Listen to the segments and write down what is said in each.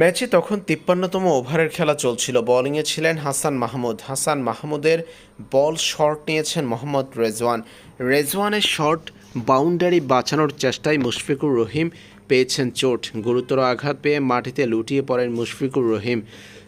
ম্যাচে তখন তিপ্পান্নতম ওভারের খেলা চলছিল। বোলিংয়ে ছিলেন হাসান মাহমুদ। হাসান মাহমুদের বল শর্ট নিয়েছেন মোহাম্মদ রেজওয়ান। রেজওয়ানের শর্ট বাউন্ডারি বাঁচানোর চেষ্টায় মুশফিকুর রহিম পেয়েছেন চোট। গুরুতর আঘাত পেয়ে মাটিতে লুটিয়ে পড়েন মুশফিকুর রহিম।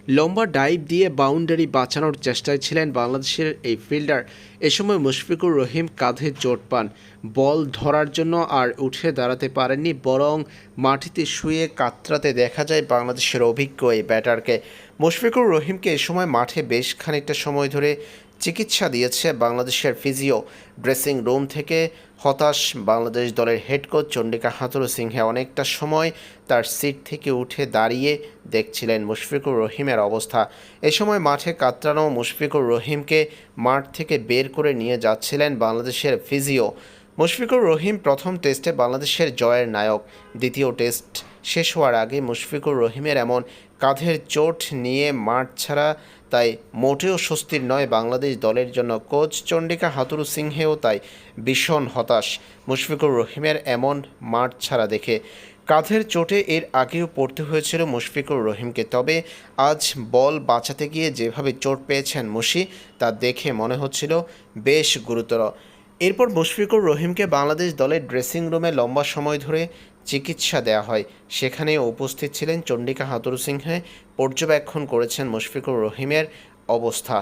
লম্বা ডাইভ দিয়ে বাউন্ডারি বাঁচানোর চেষ্টায় ছিলেন বাংলাদেশের এই ফিল্ডার। এ সময় মুশফিকুর রহিম কাঁধে চোট পান। বল ধরার জন্য আর উঠে দাঁড়াতে পারেননি, বরং মাটিতে শুয়ে কাতরাতে দেখা যায় বাংলাদেশের অভিজ্ঞ এই ব্যাটারকে। মুশফিকুর রহিমকে এ সময় মাঠে বেশ খানিকটা সময় ধরে চিকিৎসা দিয়েছে বাংলাদেশের ফিজিও ড্রেসিং রুম থেকে হতাশ বাংলাদেশ দলের হেড কোচ চন্ডিকা হাতুরু সিংহে অনেকটা সময় তার সিট থেকে উঠে দাঁড়িয়ে দেখছিলেন মুশফিকুর রহিমের অবস্থা। এ সময় মাঠে কাতরানো মুশফিকুর রহিমকে মাঠ থেকে বের করে নিয়ে যাচ্ছিলেন বাংলাদেশের ফিজিও। মুশফিকুর রহিম প্রথম টেস্টে বাংলাদেশের জয়ের নায়ক। দ্বিতীয় টেস্ট শেষ হওয়ার আগে মুশফিকুর রহিমের এমন কাঁধের চোট নিয়ে মাঠ ছাড়া, তাই মোটেও স্বস্তির নয় বাংলাদেশ দলের জন্য। কোচ চন্ডিকা হাতুরু সিংহেও তাই ভীষণ হতাশ। মুশফিকুর রহিমের এমন মাঠ ছাড়া দেখে কাঁধের চোটে এর আগেও পড়তে হয়েছিল মুশফিকুর রহিমকে। তবে আজ বল বাঁচাতে গিয়ে যেভাবে চোট পেয়েছেন মুশি, তা দেখে মনে হচ্ছিল বেশ গুরুতর। এরপর মুশফিকুর রহিমকে বাংলাদেশ দলের ড্রেসিং রুমে লম্বা সময় ধরে চিকিৎসা দেওয়া হয়। সেখানে উপস্থিত ছিলেন চণ্ডিকা হাতুরু সিংহে পর্যবেক্ষণ করেছেন মুশফিকুর রহিমের অবস্থা।